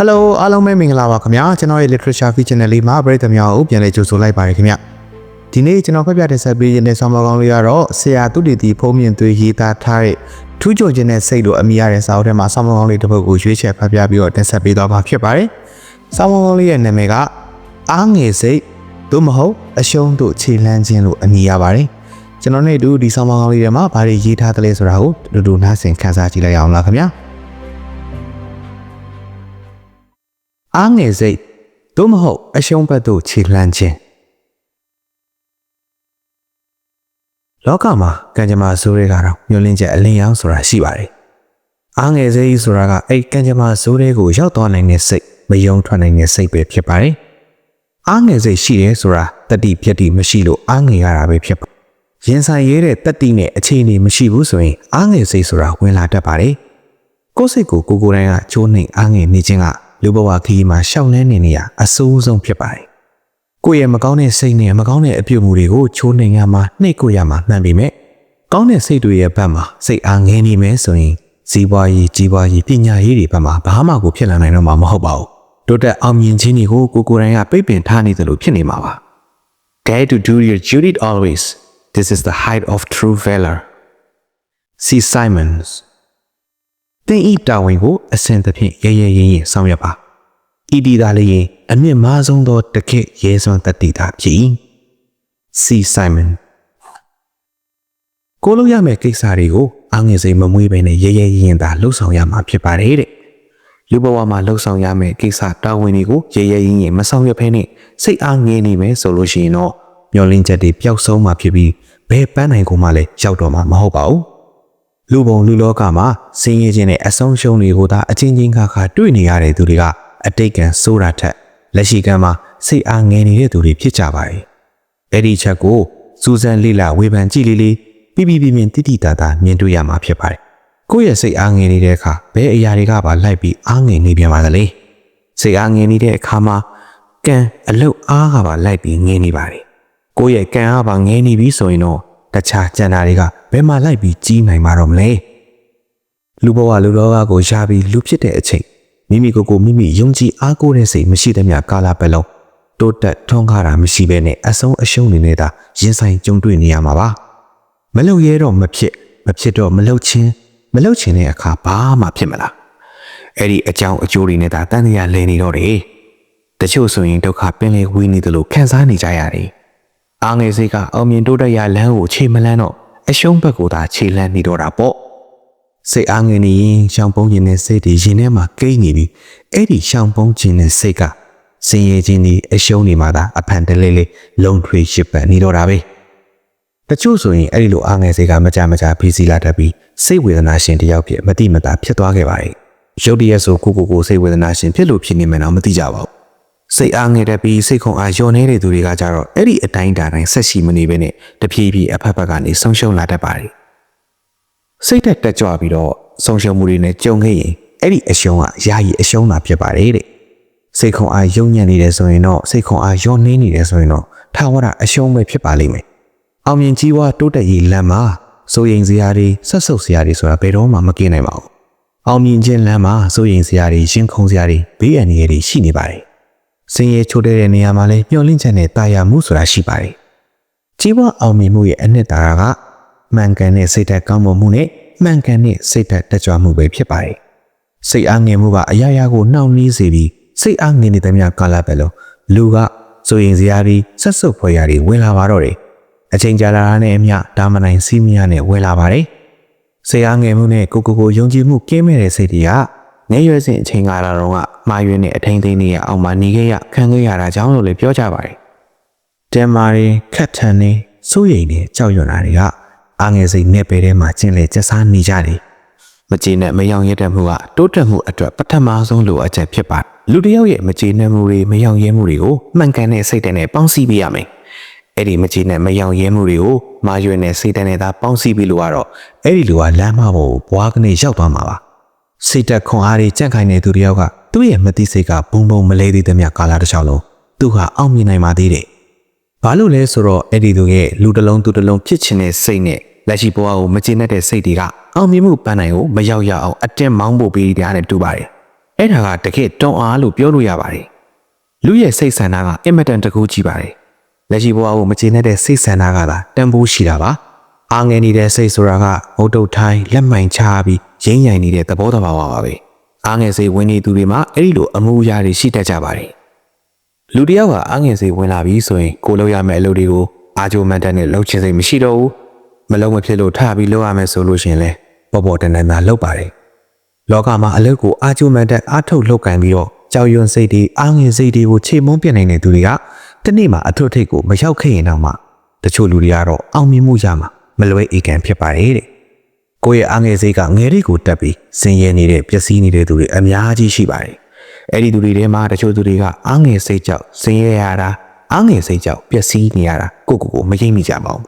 ဟယ်လိုအားလုံးပဲမင်္ဂလာပါခင်ဗျာကျွန်တော်ရဲ့ literature feature channel လေးမှာပရိသတ်များကိုပြန်လည်ကြိုဆိုလိုက်ပါတယ်ခင်ဗျဒီနေ့ကျွန်တော်ဖတ်ပြတဲ့ဆက်ပေးနေတဲ့ဆောင်းပါးကောင်းလေးကတော့ဆရာသူတီတီဖုံးမြင့်သွေးရေးသားထားတဲ့ထူးချွန်ခြင်းနဲ့စိတ်လိုအမိရတဲ့စာအုပ်ထဲမှာဆောင်းပါးကောင်းလေးတစ်ပုဒ်ကိုရွေးချယ်ဖတ်ပြပြီးတော့တင်ဆက်ပေးသွားမှာဖြစ်ပါတယ်ဆောင်းပါးကောင်းလေးရဲ့နာမည်ကအားငယ်စိတ်သို့မဟုတ်အရှုံးတို့ခြေလှမ်းခြင်းလို့အမည်ရပါတယ်ကျွန်တော်နဲ့အတူဒီဆောင်းပါးကောင်းလေးထဲမှာဘာတွေရေးထားသလဲဆိုတာကိုတူတူနားဆင်ခန်းစားကြည့်လိုက်အောင်လားခင်ဗျာ အားငယ်စိတ်သို့မဟုတ်အရှုံးဘက်သို့ခြေလှမ်းခြင်းလောကမှာကံကြမ္မာဆိုးတွေကတော့မျောလင်းချက်အလင်းရောင်ဆိုတာရှိပါတယ်အားငယ်စိတ်ဆိုတာကအဲ့ကံကြမ္မာဆိုးတွေကိုရောက်သွားနိုင်တဲ့စိတ်မယုံထွက်နိုင်တဲ့စိတ်ပဲဖြစ်ပါတယ်အားငယ်စိတ်ရှိတယ်ဆိုတာတတိပြက်တိမရှိလို့အားငယ်ရတာပဲဖြစ်ပါရင်ဆိုင်ရဲတဲ့တတိနဲ့အခြေအနေမရှိဘူးဆိုရင်အားငယ်စိတ်ဆိုတာဝင်လာတတ်ပါတယ်ကိုယ်စိတ်ကိုကိုယ်ကိုယ်တိုင်ကချိုးနှိမ်အားငယ်နေခြင်းက လူဘဝခရီးမှာရှောင်နှဲနေနေရအဆိုးဆုံးဖြစ်ပါတယ်။ကိုယ့်ရဲ့မကောင်းတဲ့စိတ်နဲ့မကောင်းတဲ့အပြုအမူတွေကိုချိုးနှိမ်ရမှာနှိပ်ကိုရမှာမှန်ပေမဲ့ကောင်းတဲ့စိတ်တွေရဲ့ဘက်မှာစိတ်အားငယ်နေမယ်ဆိုရင်ဇီးပွားရေးကြီးပွားရေးပညာရေးတွေဘက်မှာဘာမှကိုဖြစ်လာနိုင်တော့မှာမဟုတ်ပါဘူး။တိုးတက်အောင်မြင်ခြင်းတွေကိုကိုယ်ကိုယ်တိုင်ကပိတ်ပင်ထားနေတယ်လို့ဖြစ်နေမှာပါ။ Dare to do your duty always. This is the height of true valor. See Simons တ င်ဤတာဝန်ကိုအစဉ်သဖြင့်ရဲရဲရင်ရင်ဆောင်ရွက်ပါဤဒီသာလေးရင်အမြင့်မားဆုံးသောတခေတ်ရဲစွမ်းတတိတာဖြစ်၏စီဆိုင်မန်ကိုလိုရမယ့်ကိစ္စတွေကိုအငွေစိမ်မမွေးဘဲနဲ့ရဲရဲရင်ရင်သာလှုပ်ဆောင်ရမှာဖြစ်ပါတယ်တဲ့လူဘဝမှာလှုပ်ဆောင်ရမယ့်ကိစ္စတာဝန်တွေကိုရဲရဲရင်ရင်မဆောင်ရွက်ဖဲနဲ့စိတ်အားငြင်းနေမယ်ဆိုလို့ရှိရင်တော့မျောလင်းချက်တွေပျောက်ဆုံးမှာဖြစ်ပြီးဘယ်ပန်းနိုင်ကုန်မှလည်းရောက်တော့မှာမဟုတ်ပါဘူး လူပုံလူလောကမှာစင်းရဲခြင်းနဲ့အဆုံးရှုံးတွေကိုသာအချင်းချင်းခါခါတွေ့နေရတဲ့သူတွေကအတိတ်ကံစိုးတာထက်လက်ရှိကံမှာစိတ်အားငယ်နေတဲ့သူတွေဖြစ်ကြပါတယ်။အဲ့ဒီချက်ကိုစူဇန်လေးလာဝေဖန်ကြည့်လေးလေးပြပြပြပြတိတိတသာမြင်တွေ့ရမှာဖြစ်ပါတယ်။ကိုယ့်ရဲ့စိတ်အားငယ်နေတဲ့အခါဘယ်အရာတွေကပါလိုက်ပြီးအားငယ်နေပြန်ပါသလဲ။စိတ်အားငယ်နေတဲ့အခါမှာကံအလုတ်အားကပါလိုက်ပြီးငယ်နေပါတယ်။ကိုယ့်ရဲ့ကံအားပါငယ်နေပြီဆိုရင်တော့ တခြားကြံတာတွေကဘယ်မှာလိုက်ပြီးကြီးနိုင်မှာတော့မလဲလူဘဝလူလောကကိုရှားပြီးလူဖြစ်တဲ့အချိန်မိမိကိုယ်ကိုမိမိယုံကြည်အားကိုးတဲ့စိတ်မရှိသမျှကာလပတ်လုံးတိုးတက်ထွန်းကားတာမရှိဘဲနဲ့အဆုံးအရှုံးနေနေတာရင်ဆိုင်ကြုံတွေ့နေရမှာပါမလုံရဲတော့မဖြစ်မဖြစ်တော့မလုံချင်းမလုံချင်းတဲ့အခါဘာမှဖြစ်မလားအဲ့ဒီအကြောင်းအကျိုးတွေနဲ့သာတန်တရားလဲနေတော့တယ်တချို့ဆိုရင်ဒုက္ခပင်လေဝီးနေတယ်လို့ခံစားနေကြရတယ် အားငယ်စိတ်ကအောင်မြင်တိုးတက်ရလမ်းကိုခြေမလန်းတော့အရှုံးဘက်ကိုသာခြေလန်းနေတော့တာပေါ့စိတ်အားငယ်နေရင်ရှောင်ပုံးခြင်းနဲ့စိတ်တွေရင်ထဲမှာကိန်းနေပြီးအဲ့ဒီရှောင်ပုံးခြင်းနဲ့စိတ်ကစင်ရခြင်းဒီအရှုံးနေမှသာအဖန်တလေးလေးလုံထွေရှစ်ပတ်နေတော့တာပဲတချို့ဆိုရင်အဲ့ဒီလိုအားငယ်စိတ်ကမကြမကြဖိစီလာတတ်ပြီးစိတ်ဝေဒနာရှင်တယောက်ဖြစ်မတိမတာဖြစ်သွားခဲ့ပါတယ်ရုတ်တရက်ဆိုကိုကိုကိုစိတ်ဝေဒနာရှင်ဖြစ်လို့ဖြစ်နေမှန်းတော့မသိကြပါဘူး စိတ်အားငယ်တဲ့ပြီးစိတ်ခုံအားလျော်နေတဲ့သူတွေကကြတော့အဲ့ဒီအတိုင်းတာတိုင်းဆက်ရှိမနေဘဲနဲ့တဖြည်းဖြည်းအဖက်ဖက်ကနေဆုံးရှုံးလာတတ်ပါတယ်စိတ်သက်တက်ကြွပြီးတော့ဆုံးရှုံးမှုတွေနဲ့ကြုံခဲ့ရင်အဲ့ဒီအရှုံးကယာယီအရှုံးသာဖြစ်ပါတယ်တဲ့စိတ်ခုံအားယုံညံ့နေတယ်ဆိုရင်တော့စိတ်ခုံအားလျော့နှင်းနေတယ်ဆိုရင်တော့ထာဝရအရှုံးပဲဖြစ်ပါလိမ့်မယ်အောင်မြင်ကြီးဝါတိုးတက်ရေးလမ်းမှာစိုးရင်စရာတွေဆက်ဆုပ်စရာတွေဆိုတာဘယ်တော့မှမကင်းနိုင်ပါဘူးအောင်မြင်ခြင်းလမ်းမှာစိုးရင်စရာတွေရှင်းခုံစရာတွေဘေးအန္တရာယ်တွေရှိနေပါတယ် စင်ရဲချိုးတဲ့နေရာမှာလည်းမျောလင့်ချက်နဲ့တာယာမှုဆိုတာရှိပါတယ်။ကြီးပွားအောင်မြင်မှုရဲ့အနှစ်သာရကမှန်ကန်တဲ့စိတ်ဓာတ်ကောင်းမွန်မှုနဲ့မှန်ကန်တဲ့စိတ်ဓာတ်တက်ကြွမှုပဲဖြစ်ပါတယ်။စိတ်အားငယ်မှုကအရာရာကိုနှောင့်နှေးစေပြီးစိတ်အားငယ်နေတဲ့မြကာလပဲလို့လူကစိုးရင်စရာတွေဆက်စုပ်ဖွယ်ရာတွေဝင်လာပါတော့တယ်။အချိန်ကြာလာတာနဲ့အမျှဒါမနိုင်စီးမရနဲ့ဝင်လာပါတယ်။စိတ်အားငယ်မှုနဲ့ကိုကိုကိုယုံကြည်မှုကင်းမဲ့တဲ့စိတ်တွေက ငယ်ရွယ်စဉ်အချိန်ကာလတုန်းကမာရွေးနဲ့အထိန်သိမ်းနေရအောင်မှနေခဲ့ရခံခဲ့ရတာကြောင့်လို့လည်းပြောကြပါတယ်။တန်မာရီခတ်ထန်နေစိုးရိမ်နေကြောက်ရွံ့တာတွေကအားငယ်စိတ်နဲ့ပဲထဲမှာကျင်လေကျဆားနေကြတယ်။မကျေနပ်မယောင်ရဲတဲ့မှုကတိုးတက်မှုအတွက်ပထမဆုံးလိုအပ်ချက်ဖြစ်ပါတယ်။လူတစ်ယောက်ရဲ့မကျေနပ်မှုတွေမယောင်ရဲမှုတွေကိုမှန်ကန်တဲ့စိတ်ဓာတ်နဲ့ပေါင်းစည်းပေးရမယ်။အဲ့ဒီမကျေနပ်မယောင်ရဲမှုတွေကိုမာရွေးနဲ့စိတ်ဓာတ်နဲ့သာပေါင်းစည်းပြီးလို့ကတော့အဲ့ဒီလူကလမ်းမပေါ်ဘွားကနေရောက်သွားမှာပါ။ စိတ်တက်ခွန်အားတွေကြန့်ခိုင်နေသူတယောက်ကသူ့ရဲ့မသိစိတ်ကဘုံဘုံမလဲသေးသမျှကာလတစ်လျှောက်လုံးသူဟာအောင်မြင်နိုင်ပါသေးတယ်။ဘာလို့လဲဆိုတော့အဲ့ဒီသူရဲ့လူတစ်လုံးသူတစ်လုံးဖြစ်ချင်တဲ့စိတ်နဲ့လက်ရှိဘဝကိုမကျေနပ်တဲ့စိတ်တွေကအောင်မြင်မှုပန်းနိုင်ကိုမရောက်ရအောင်အတင်းမောင်းဖို့ပေးတရားနဲ့တူပါတယ်။တအဲ့ဒါကတကယ်တွန်းအားလို့ပြောလို့ရပါတယ်လူရဲ့စိတ်ဆန္ဒကအင်မတန်တကူကြီးပါတယ်လက်ရှိဘဝကိုမကျေနပ်တဲ့စိတ်ဆန္ဒကသာတန်ဖိုးရှိတာပါအားငယ်နေတဲ့စိတ်ဆိုတာကငုတ်တုတ်ထိုင်းလက်မှန်ချပြီး ရင်းရိုင်နေတဲ့သဘောတဘာဝပါပဲအားငယ်စိတ်ဝင်နေသူတွေမှာအဲ့ဒီလိုအမှုအရာတွေရှိတတ်ကြပါတယ်လူတစ်ယောက်ကအားငယ်စိတ်ဝင်လာပြီဆိုရင်ကိုလုပ်ရမယ့်အလုပ်တွေကိုအာဂျိုမန်တန်နဲ့လုပ်ချင်စိတ်မရှိတော့ဘူးမလုပ်မဖြစ်လို့ထပြီးလုပ်ရမယ်ဆိုလို့ရှိရင်လဲပေါ်ပေါ်တန်တန်သာလုပ်ပါတယ်လောကမှာအလုပ်ကိုအာဂျိုမန်တန်အားထုတ်လုပ်ကင်ပြီးတော့ကြောက်ရွံ့စိတ်တွေအားငယ်စိတ်တွေကိုခြေမုံပြစ်နိုင်တဲ့သူတွေကတနေ့မှာအထွတ်ထိပ်ကိုမရောက်ခဲ့ရင်တော့မှတချို့လူတွေကတော့အောင်မြင်မှုရမှာမလွဲအေကန်ဖြစ်ပါတယ်တဲ့ ကိုယ့်ရဲ့အားငယ်စိတ်ကငယ်လေးကိုတက်ပြီးစင်ရဲနေတဲ့ပျက်စီးနေတဲ့သူတွေအများကြီးရှိပါတယ်အဲ့ဒီသူတွေထဲမှာတချို့သူတွေကအားငယ်စိတ်ကြောင့်စင်ရဲရတာအားငယ်စိတ်ကြောင့်ပျက်စီးနေရတာကိုယ့်ကိုယ်ကိုမရိပ်မိကြပါဘူး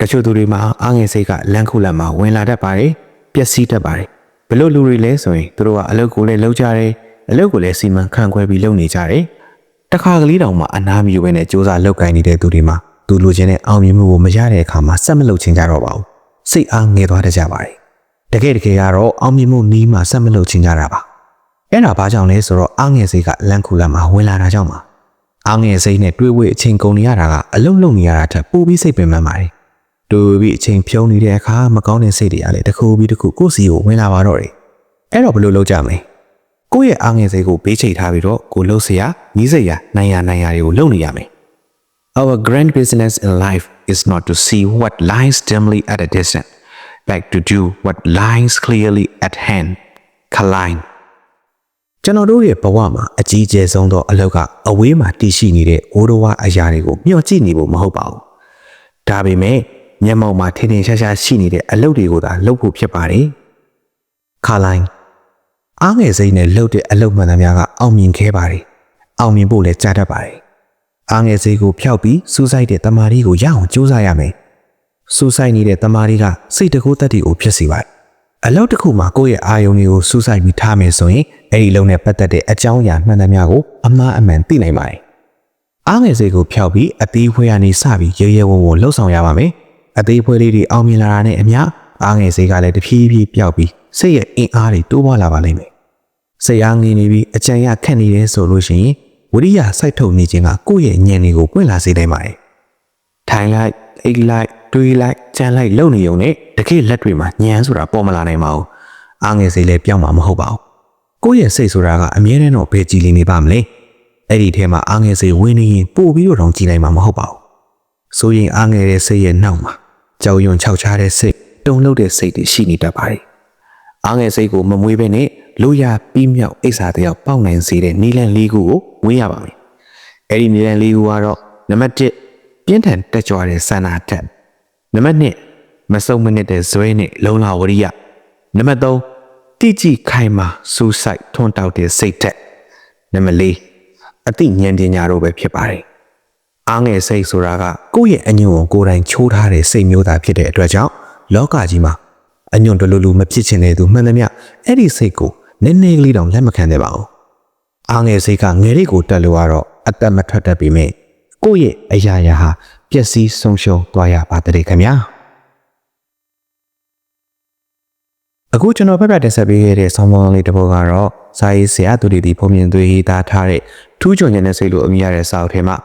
တချို့သူတွေမှာအားငယ်စိတ်ကလန့်ခုလန့်မှာဝင်လာတတ်ပါတယ်ပျက်စီးတတ်ပါတယ်ဘလို့လူတွေလဲဆိုရင်သူတို့ကအလုပ်ကိုလည်းလုပ်ကြတယ်အလုပ်ကိုလည်းစီမံခန့်ခွဲပြီးလုပ်နေကြတယ်တခါကလေးတောင်မှအနာမယူဘဲနဲ့စူးစမ်းလုပ်ကိုင်နေတဲ့သူတွေမှာသူလိုချင်တဲ့အောင်မြင်မှုကိုမရတဲ့အခါမှာစက်မလုပ်ချင်ကြတော့ပါဘူး စိတ်အားငယ်သွားတတ်ကြပါတယ်။တကယ်တကယ်ကတော့အောင်မြင်မှုနီးမှဆက်မလုပ်ချင်ကြတာပါ။အဲ့ဒါဘာကြောင့်လဲဆိုတော့အားငယ်စိတ်ကလန့်ခုလန့်မှာဝင်လာတာကြောင့်ပါ။အားငယ်စိတ်နဲ့တွေးဝဲအချိန်ကုန်နေရတာကအလုံးလုံးနေရတာထက်ပိုပြီးစိတ်ပင်ပန်းပါတယ်။တွေးပြီးအချိန်ဖြုံးနေတဲ့အခါမကောင်းတဲ့စိတ်တွေကလည်းတစ်ခုပြီးတစ်ခုကိုယ့်စီကိုဝင်လာပါတော့တယ်။အဲ့တော့ဘယ်လိုလုပ်ကြမလဲ။ကိုယ့်ရဲ့အားငယ်စိတ်ကိုဘေးချိတ်ထားပြီးတော့ကိုလှုပ်စရာ၊နီးစရာ၊နိုင်ရနိုင်ရတွေကိုလုပ်နေရမယ်။ Our grand business in life is not to see what lies dimly at a distance, but to do what lies clearly at hand. Kaline ကျွန်တော်တို့ရဲ့ဘဝမှာအကြီးအကျယ်ဆုံးသောအလုပ်ကအဝေးမှာတည်ရှိနေတဲ့အိုးတော်ဝအရာတွေကိုမျှော်ကြည့်နေဖို့မဟုတ်ပါဘူး။ဒါပေမဲ့မျက်မှောက်မှာထင်ထင်ရှားရှားရှိနေတဲ့အလုပ်တွေကိုသာလုပ်ဖို့ဖြစ်ပါတယ်။ခါလိုင်းအားငယ်စိမ့်နဲ့လှုပ်တဲ့အလုပ်မှန်သမျှကအောင်မြင်ခဲ့ပါတယ်။အောင်မြင်ဖို့လည်းကြားတတ်ပါတယ်။ အားငယ်စိတ်ကိုဖျောက်ပြီးစူးစိုက်တဲ့တမာရီကိုရအောင်ကြိုးစားရမယ်။စူးစိုက်နေတဲ့တမာရီကစိတ်တကူတက်တီကိုဖြစ်စေပါတယ်။အလုပ်တစ်ခုမှာကိုယ့်ရဲ့အာယုံတွေကိုစူးစိုက်ပြီးထားမယ်ဆိုရင်အဲ့ဒီလုံနဲ့ပတ်သက်တဲ့အကြောင်းအရာမှန်သမျှကိုအမှားအမှန်သိနိုင်ပါတယ်။အားငယ်စိတ်ကိုဖျောက်ပြီးအသေးဖွဲကနေစပြီးရဲရဲဝံ့ဝံ့လှုပ်ဆောင်ရပါမယ်။အသေးဖွဲလေးတွေအောင်မြင်လာတာနဲ့အမျှအားငယ်စိတ်ကလည်းတဖြည်းဖြည်းပျောက်ပြီးစိတ်ရဲ့အင်အားတွေတိုးပွားလာပါလိမ့်မယ်။စိတ်အားငြိမ်နေပြီးအကြံရခက်နေတယ်ဆိုလို့ရှိရင် ဝိရိယစိုက်ထုတ်နေခြင်းကကိုယ့်ရဲ့ဉာဏ်တွေကိုပွင့်လာစေနိုင်ပါတယ်။ထိုင်လိုက်အိတ်လိုက်တွေးလိုက်ကြံလိုက်လုံနေုံနဲ့တကယ်လက်တွေမှာညံဆိုတာပေါ်မလာနိုင်ပါဘူး။အားငယ်စိတ်လည်းပြောင်းမှာမဟုတ်ပါဘူး။ကိုယ့်ရဲ့စိတ်ဆိုတာကအမြဲတမ်းတော့ဘယ်ကြည်လင်နေပါမလဲ။အဲ့ဒီထဲမှာအားငယ်စိတ်ဝင်နေရင်ပို့ပြီးတော့တောင်ကြည်နိုင်မှာမဟုတ်ပါဘူး။ဆိုရင်အားငယ်တဲ့စိတ်ရဲ့နောက်မှာကြောက်ရွံ့ခြောက်ခြားတဲ့စိတ်တုန်လှုပ်တဲ့စိတ်တွေရှိနေတတ်ပါတယ်။အားငယ်စိတ်ကိုမမွေးဘဲနဲ့ လိုရပြီးမြောက်အိဆာတယောက်ပေါက်နိုင်စေတဲ့နီလန်လေးခုကိုဝေးရပါမယ်။အဲ့ဒီနီလန်လေးခုကတော့နံပါတ်1ပြင်းထန်တက်ကြွတဲ့ဆန္ဒထက်နံပါတ်2မစုံမနစ်တဲ့ဇွဲနဲ့လုံလဝရိယနံပါတ်3တိကျခိုင်မာစူးစိုက်ထွန်းတောက်တဲ့စိတ်သက်နံပါတ်4အသိဉာဏ်ပညာတို့ပဲဖြစ်ပါတယ်အားငယ်စိတ်ဆိုတာကကိုယ့်ရဲ့အညွန့်ကိုကိုယ်တိုင်ချိုးထားတဲ့စိတ်မျိုးသားဖြစ်တဲ့အတွက်ကြောင့်လောကကြီးမှာအညွန့်တလူလူမဖြစ်ချင်တဲ့သူမှန်သမျှအဲ့ဒီစိတ်ကို နည်းနည်းကလေးတောင်လက်မခံသေးပါဘူးအားငယ်စိတ်ကငယ်လေးကိုတက်လို့ကတော့အသက်မထွက်တတ်ပေမဲ့ကိုယ့်ရဲ့အရာရာဟာပျက်စီးဆုံးရှုံးသွားရပါတဲ့ခင်ဗျာအခုကျွန်တော်ဖက်ဖက်တင်ဆက်ပေးခဲ့တဲ့ဆောင်းပါးလေးတစ်ပုဒ်ကတော့စာရေးဆရာသူတွေဒီပုံမြင်သွေးရေးသားထားတဲ့ထူးချွန်တဲ့စိတ်လို့အမည်ရတဲ့စာအုပ်ထဲမှာ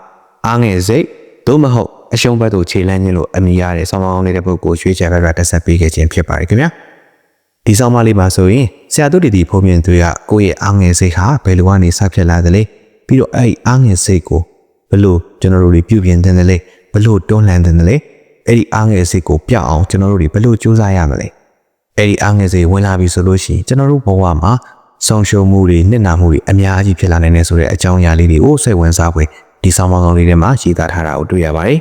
အားငယ်စိတ်သို့မဟုတ်အရှုံးဘက်သို့ခြေလန်းခြင်းလို့အမည်ရတဲ့ဆောင်းပါးလေးတစ်ပုဒ်ကိုရွှေ့ချယ်ဖက်ဖက်တင်ဆက်ပေးခဲ့ခြင်းဖြစ်ပါတယ်ခင်ဗျာ ဒီဆောင်းပါးလေးမှာဆိုရင်ဆရာသူတွေဒီပုံမြင်သွေးကကိုယ့်ရဲ့အားငယ်စိတ်ဟာဘယ်လိုကနေစဖြစ်လာသလဲပြီးတော့အဲ့ဒီအားငယ်စိတ်ကိုဘလို့ကျွန်တော်တို့တွေပြုပြင်တဲ့လဲဘလို့တွန်းလှန်တဲ့လဲအဲ့ဒီအားငယ်စိတ်ကိုပြအောင်ကျွန်တော်တို့တွေဘလို့စူးစမ်းရမလဲအဲ့ဒီအားငယ်စိတ်ဝင်လာပြီဆိုလို့ရှိရင်ကျွန်တော်တို့ဘဝမှာဆုံးရှုံးမှုတွေနစ်နာမှုတွေအများကြီးဖြစ်လာနိုင်တယ်ဆိုတဲ့အကြောင်းအရာလေးတွေကိုစိတ်ဝင်စားဖွယ်ဒီဆောင်းပါးကောင်းလေးထဲမှာရေးသားထားတာကိုတွေ့ရပါတယ်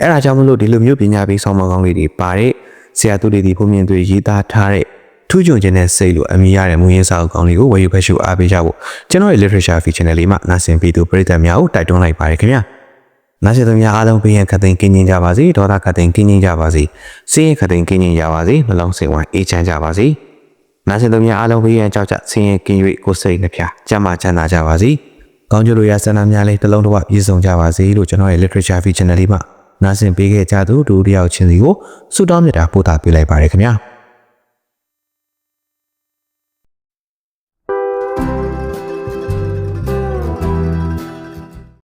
အဲ့ဒါကြောင့်မလို့ဒီလိုမျိုးပညာပေးဆောင်းပါးကောင်းလေးတွေပါတဲ့ဆရာသူတွေဒီပုံမြင်တွေရေးသားထားတဲ့ ထူးချွန်ခြင်းနဲ့စိတ်လို့အမည်ရတဲ့မူရင်းစာအုပ်ကောင်းလေးကိုဝယ်ယူဖတ်ရှုအားပေးကြဖို့ကျွန်တော်ရဲ့ literature feature နဲ့လေးမှာနားဆင်ပြီးသူပရိသတ်များကိုတိုက်တွန်းလိုက်ပါတယ်ခင်ဗျာနားဆင်သူများအားလုံးဘေးရန်ခတ်သိမ်းကင်းကျင်းကြပါစေဒေါသခတ်သိမ်းကင်းကျင်းကြပါစေစိတ်ရခတ်သိမ်းကင်းကျင်းကြပါစေနှလုံးစိတ်ဝမ်းအေးချမ်းကြပါစေနားဆင်သူများအားလုံးဘေးရန်ကြောက်ကြဆင်းရဲကင်း၍ကိုယ်စိတ်နှပြကျမ်းမာချမ်းသာကြပါစေကောင်းကျိုးလိုရာဆန္ဒများလေးတစ်လုံးတစ်ဝပြည့်စုံကြပါစေလို့ကျွန်တော်ရဲ့ literature feature နဲ့လေးမှာနားဆင်ပေးခဲ့ကြသူတို့တယောက်ချင်းစီကိုဆုတောင်းမြတ်တာပို့တာပေးလိုက်ပါရခင်ဗျာ